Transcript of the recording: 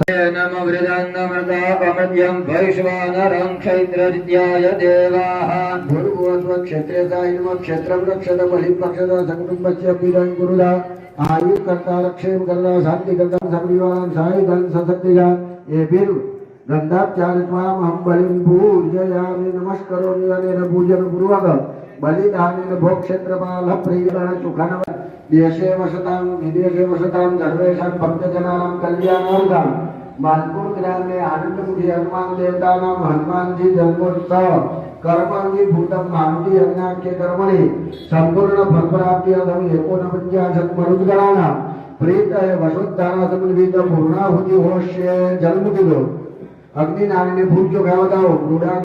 नमृदन्नमृतापमृत्यं वैश्वानरं क्षैत्रविद्याय देवाः। भूर्भुवस्व क्षेत्रेचा इन्म क्षेत्रं रक्षत बलिं पक्षत सकुटुंबस्य पीडं कुरुदा। आयु करता रक्षेम करता शांति करता सपरिवारं सायुधं सशक्तिजा। ये बिरु गंधाचारित्वाम हम बलिं पूजयामि, नमस्करोमि अनेन पूजन पूर्वक। बलिदानेन भोग क्षेत्रपाल प्रियगण सुखन देशे वसतां, विदेशे वसतां, सर्वेषां भक्तजनानां कल्याणार्थं। मालपुर आनंद मुझे हनुमान देवता नाम हनुमान जी जन्मोत्सव। कर्मांगी भूतम भानुति अन्ना के कर्मणि। संपूर्ण फलप्राप्ती अधम एकोनपंचाशत मरुद्गणानां प्रीत है वसुद्धारा समन्वित पूर्णाहुति होश्य जन्म दिलो अग्नि नारायण भूत जो गावताओ गुड़ा